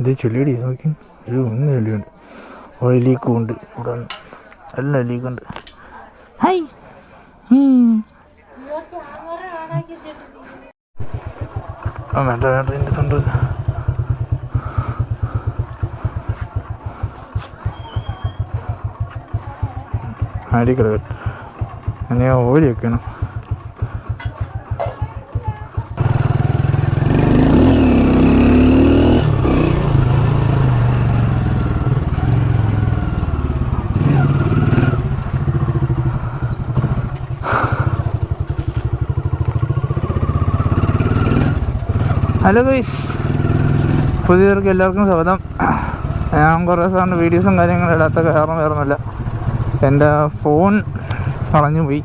ഇത് ചെളിയടി നോക്കി? ഒരു ഒന്ന് ചെളിയുണ്ട് ഒരു ഉണ്ട് ഇവിടെ. നല്ല ലീക്കുണ്ട് ഹായ്. ആ വേണ്ട വേണ്ട എന്റെ തൊണ്ട്. അടി കിടക്കട്ടെ എന്നെ ഓലി വെക്കണം? Hello guys. പുതിയവർക്ക് എല്ലാവർക്കും സ്വാഗതം. ഞാൻ കുറേ സാറിന് വീഡിയോസും കാര്യങ്ങളും ഇടാത്ത കാരണം വേറൊന്നുമില്ല. എന്റെ ഫോൺ കളഞ്ഞു പോയി.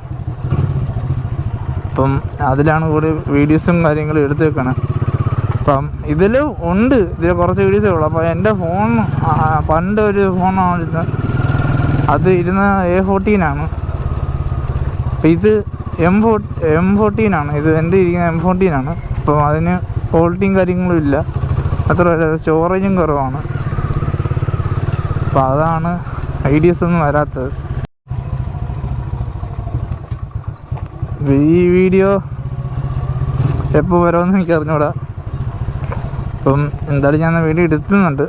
അപ്പം അതിലാണ് കൂടി വീഡിയോസും കാര്യങ്ങളും എടുത്തു വെക്കണം അപ്പം ഇതിൽ ഉണ്ട്. ഇതിൽ കുറച്ച് വീഡിയോസേ ഉള്ളൂ. അപ്പോൾ എന്റെ ഫോൺ പണ്ട് ഒരു ഫോണാണ് അത് ഇരുന്ന എ ഫോർട്ടീനാണ് അപ്പം ഇത് എം ഫോ എം ഫോർട്ടീനാണ് ഇത് എന്റെ ഇരിക്കുന്ന എം ഫോർട്ടീനാണ് അപ്പം അതിന് ക്വാളിറ്റിയും കാര്യങ്ങളും ഇല്ല. മാത്രമല്ല സ്റ്റോറേജും കുറവാണ്. അപ്പോൾ അതാണ് ഐഡിയസ് ഒന്നും വരാത്തത്. ഈ വീഡിയോ എപ്പോൾ വരുമെന്ന് എനിക്ക് അറിഞ്ഞൂടാ. അപ്പം എന്തായാലും ഞാൻ വീഡിയോ എടുത്തുന്നുണ്ട്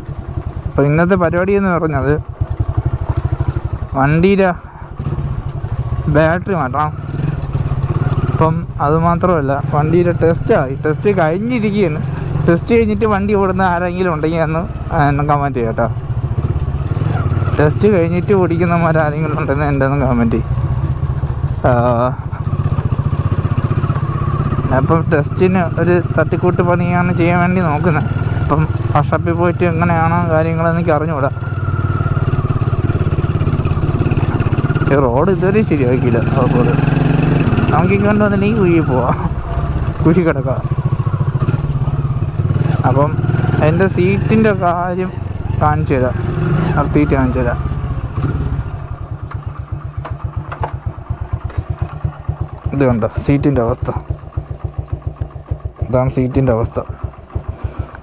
അപ്പം ഇന്നത്തെ പരിപാടി എന്ന് പറഞ്ഞത് വണ്ടിയിലെ ബാറ്ററി മാറ്റണം. അപ്പം അതുമാത്രമല്ല വണ്ടിയുടെ ടെസ്റ്റായി ടെസ്റ്റ് കഴിഞ്ഞിരിക്കുകയാണ് ടെസ്റ്റ് കഴിഞ്ഞിട്ട് വണ്ടി ഓടുന്ന ആരെങ്കിലും ഉണ്ടെങ്കിൽ അന്ന് എന്നെ കമന്റ് ചെയ്യാം കേട്ടോ. ടെസ്റ്റ് കഴിഞ്ഞിട്ട് ഓടിക്കുന്നവരാരെങ്കിലും ഉണ്ടെന്ന് എന്റെ ഒന്ന് കമന്റ് ചെയ്യും. അപ്പം ടെസ്റ്റിന് ഒരു തട്ടിക്കൂട്ട് പണിയാണ് ചെയ്യാൻ വേണ്ടി നോക്കുന്നത്. അപ്പം വർഷപ്പിൽ പോയിട്ട് എങ്ങനെയാണോ കാര്യങ്ങളെന്ന് എനിക്ക് അറിഞ്ഞുകൂടാ. റോഡ് ഇതുവരെ ശരിയാക്കിയില്ല അതുപോലെ നമുക്ക് ഇങ്ങോട്ട് വന്നില്ലെങ്കിൽ കുഴി പോവാം. കുഴി കിടക്കാം. അപ്പം അതിന്റെ സീറ്റിന്റെ കാര്യം കാണിച്ചു തരാം. നിർത്തിയിട്ട് കാണിച്ചു തരാം. ഇത് കണ്ടോ? സീറ്റിന്റെ അവസ്ഥ. ഇതാണ് സീറ്റിന്റെ അവസ്ഥ.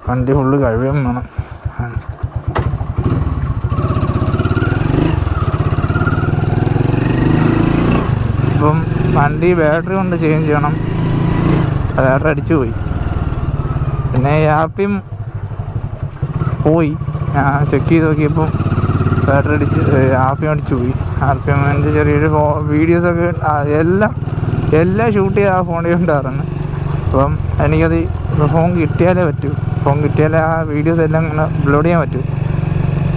വണ്ടി ഫുള്ള് കഴിവും വേണം ഇപ്പം വണ്ടി ബാറ്ററി കൊണ്ട് ചേഞ്ച് ചെയ്യണം. ബാറ്ററി അടിച്ചു പോയി. പിന്നെ ആപ്പിയും പോയി. ഞാൻ ചെക്ക് ചെയ്ത് നോക്കിയപ്പം ബാറ്ററി അടിച്ച് ആപ്പിയും അടിച്ചു പോയി. ആർ പി ചെറിയൊരു ഫോ വീഡിയോസൊക്കെ എല്ലാം എല്ലാം ഷൂട്ട് ചെയ്യാൻ ആ ഫോണിൽ ഉണ്ടായിരുന്നു. അപ്പം എനിക്കത് ഫോൺ കിട്ടിയാലേ പറ്റൂ. ഫോൺ കിട്ടിയാലേ ആ വീഡിയോസ് എല്ലാം ഇങ്ങനെ അപ്ലോഡ് ചെയ്യാൻ പറ്റൂ.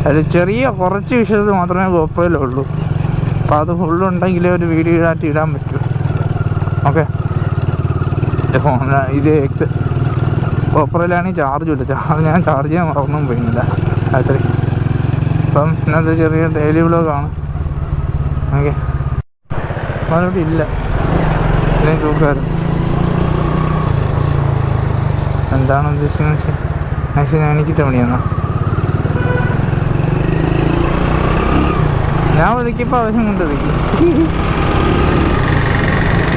അതിൽ ചെറിയ കുറച്ച് വിഷയത്തിൽ മാത്രമേ ഗോപ്രോയിലുള്ളൂ അപ്പോൾ അത് ഫുള്ളുണ്ടെങ്കിലേ ഒരു വീഡിയോ ആയിട്ട് ഇടാൻ പറ്റൂ. ഓക്കെ. എന്റെ ഫോൺ ഇത് എക്സ് ഗോപ്രോയിലാണെങ്കിൽ ചാർജ് ഇല്ല ചാർജ് ഞാൻ ചാർജ് ചെയ്യാൻ മറന്നും പോയില്ല രാത്രി അപ്പം ഇന്നത്തെ ചെറിയ ഡെയിലി വ്ലോഗാണ് ഓക്കെ. അതിനോട് ഇല്ല. ഇല്ലെങ്കിൽ തൂക്കാറ് എന്താണ് ഉദ്ദേശിക്കുന്നത്? മാക്സിമം ഞാൻ എനിക്കിട്ട് പണിയാന്നാ. ഞാൻ ഒതുക്കിയപ്പോൾ ആവശ്യം കൊണ്ട് ഒതുക്കി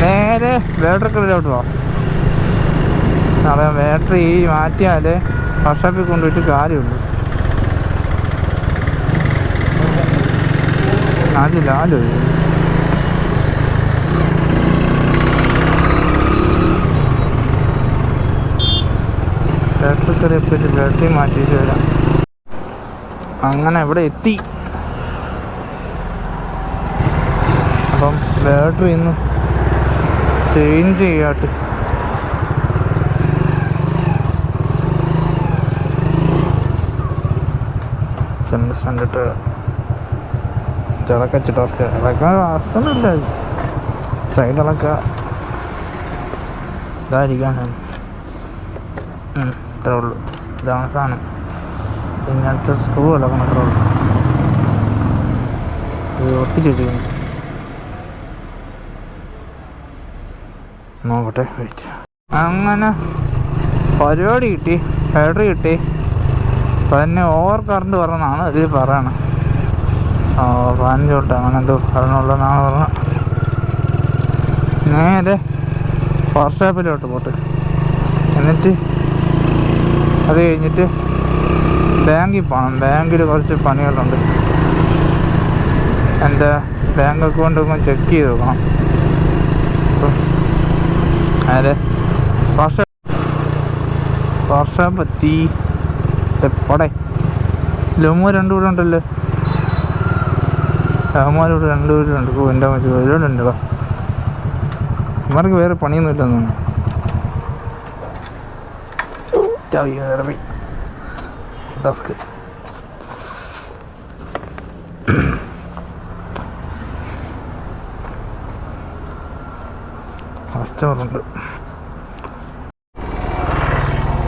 നേരെ ബാറ്ററി കടയിലോട്ട് പോവാം. നാളെ ബാറ്ററി മാറ്റിയാലേ വർഷാപ്പിൽ കൊണ്ടുപോയിട്ട് കാര്യമുള്ളൂ. അതില്ല ആലോ അങ്ങനെ ഇവിടെ എത്തി. അപ്പം ബാറ്ററി ഇന്ന് ചേഞ്ച് ചെയ്യാട്ട്. സെന്റ് സെന്റിട്ട് ഇളക്കച്ച് ടാസ്ക് ഇളക്കാൻ ടാസ്ക് ഒന്നുമില്ല സൈഡ് ഇളക്കുക ഇതായിരിക്കാൻ ഇത്രേ ഉള്ളൂ. ഇതാണ് സാധനം. ഇങ്ങനത്തെ സ്ക്രൂ ഇളക്കണം അത്രേ ഉള്ളൂ വെച്ചിരിക്കുന്നു നോക്കട്ടെ വെയിറ്റ് അങ്ങനെ പരിപാടി കിട്ടി ബാറ്ററി കിട്ടി. അപ്പം തന്നെ ഓവർ കറണ്ട് പറഞ്ഞാണ് ഇതിൽ പറയണം. പതിനഞ്ച് തൊട്ട് അങ്ങനെ എന്തോ പറഞ്ഞുള്ളതെന്നാണ് പറഞ്ഞത്. നേരെ വർക്ക്ഷോപ്പിലോട്ട് പോട്ട്. എന്നിട്ട് അത് കഴിഞ്ഞിട്ട് ബാങ്കിൽ പോകണം ബാങ്കിൽ കുറച്ച് പണികളുണ്ട്. എന്റെ ബാങ്ക് അക്കൗണ്ട് ഒന്ന് ചെക്ക് ചെയ്ത് നോക്കണം. അതെ. വർഷ വർഷം പറ്റി എപ്പടെ ലമ്മ രണ്ടു കൂടെ ഉണ്ടല്ലോ. രാമാരോട് ഉണ്ട്. ഓ എന്റെ മറ്റു ഒരുപാടുണ്ട് വാ. ഇമാർക്ക് വേറെ പണിയൊന്നും ഇല്ലെന്ന് തോന്നുന്നു. ഡസ്ക് കസ്റ്റമറുണ്ട്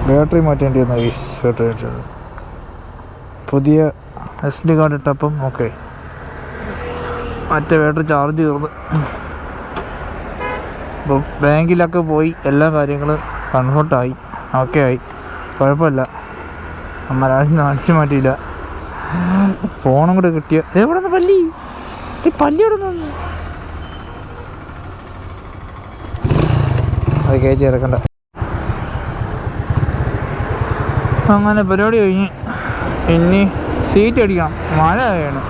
ബാറ്ററി മാറ്റേണ്ടി വന്ന ഈസ് ബാറ്ററി മാറ്റേണ്ടത് പുതിയ എസ് ഡി കാർഡ് ഇട്ടപ്പം ഓക്കെ മറ്റേ ബാറ്ററി ചാർജ് തീർന്ന്. അപ്പോൾ ബാങ്കിലൊക്കെ പോയി എല്ലാ കാര്യങ്ങളും കൺഫേർട്ടായി ഓക്കെ ആയി. കുഴപ്പമില്ല. അമ്മരാഴ്ച നാണിച്ചു മാറ്റിയില്ല. ഫോണും കൂടെ കിട്ടിയ എവിടെ നിന്ന് പല്ലി. പല്ലി എവിടെ നിന്ന് അത് കയറ്റി ഇറക്കണ്ട അങ്ങനെ പരിപാടി കഴിഞ്ഞ് ഇനി സീറ്റ് അടിക്കണം. മഴ വേണം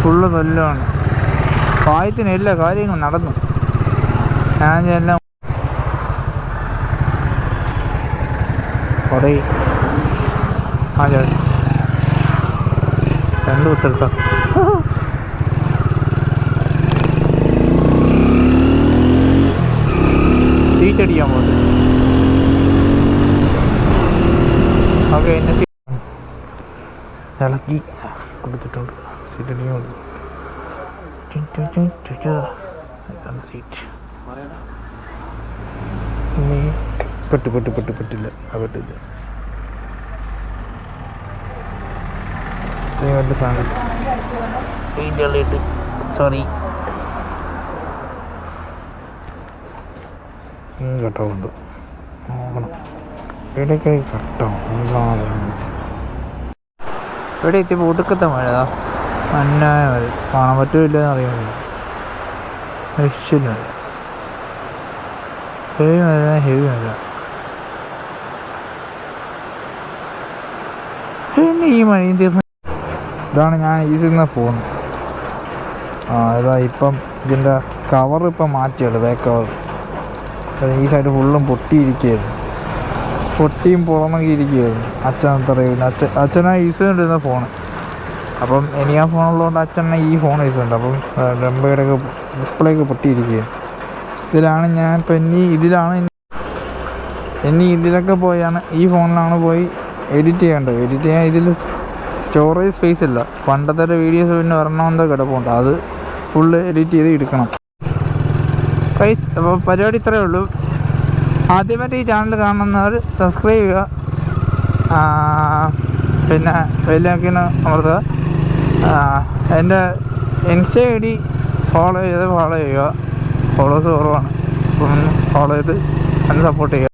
ഫുള്ള് കൊല്ലമാണ് പായത്തിന് എല്ലാ കാര്യങ്ങളും നടന്നു. ഞാൻ എല്ലാം കുറേ ആ ചേട്ടൻ രണ്ടു കുത്തെടുത്ത സീറ്റ് അടിക്കാൻ പോകുന്നത് ഓക്കെ എന്നെ ഇളക്കി കൊടുത്തിട്ടുണ്ട്. സീറ്റ് അടിക്കാൻ. ഇതാണ് സീറ്റ്. ഇനി പെട്ട് പെട്ട് പെട്ട് പെട്ടില്ല. ആ പെട്ടില്ല. വലിയ സാധനം. സോറി കട്ടവുണ്ട് നോക്കണം. ഇടയ്ക്കിടയ്ക്ക് കട്ടോ. എന്താണ് ഇവിടെ എത്തിയപ്പോൾ ഒടുക്കത്തെ മഴ അന്നായ മഴ. കാണാൻ പറ്റൂല്ലെന്ന് അറിയാൻ രക്ഷയില്ല ഹെവി മഴ ഹെവി മഴ. പിന്നെ ഈ മഴയും തീർന്നു. ഇതാണ് ഞാൻ ചെയ്യുന്ന ഫോൺ ആ ഇതാ ഇപ്പം ഇതിന്റെ കവർ ഇപ്പം മാറ്റിയുള്ളൂ ബാക്ക് കവർ ഈ സൈഡ് ഫുള്ളും പൊട്ടിയിരിക്കുകയായിരുന്നു. പൊട്ടിയും പുറമൊക്കെ ഇരിക്കുകയായിരുന്നു. അച്ഛൻ അറിയില്ല അച്ഛൻ അച്ഛനാ യൂസ് ചെയ്തുകൊണ്ടിരുന്ന ഫോൺ അപ്പം ഇനി ആ ഫോണുള്ളതുകൊണ്ട് അച്ഛനെ ഈ ഫോൺ യൂസ് ചെയ്യുന്നുണ്ട് അപ്പം ഡംബയുടെ ഒക്കെ ഡിസ്പ്ലേ ഒക്കെ പൊട്ടിയിരിക്കുകയാണ്. ഇതിലാണ് ഞാൻ ഇപ്പം ഇനി ഇതിലാണ് ഇനി- ഇതിലൊക്കെ പോയാണ്. ഈ ഫോണിലാണ് പോയി എഡിറ്റ് ചെയ്യേണ്ടത്. എഡിറ്റ് ചെയ്യാൻ ഇതിൽ സ്റ്റോറേജ് സ്പേസ് ഇല്ല. പണ്ടത്തെ വീഡിയോസ് പിന്നെ ഒരെണ്ണമെന്തോ കിടപ്പുണ്ട്. അത് ഫുള്ള് എഡിറ്റ് ചെയ്ത് എടുക്കണം. പൈസ അപ്പോൾ പരിപാടി ഇത്രയേ ഉള്ളൂ. ആദ്യമായിട്ട് ഈ ചാനൽ കാണുന്നവർ സബ്സ്ക്രൈബ് ചെയ്യുക. പിന്നെ വെല്ലാക്കിന് അമർത്തുക. എന്റെ ഇൻസ്റ്റ ഐ ഡി ഫോളോ ചെയ്ത് ഫോളോ ചെയ്യുക. ഫോളോവേഴ്സ് കുറവാണ്. ഫോളോ ചെയ്ത് എന്നെ സപ്പോർട്ട് ചെയ്യുക.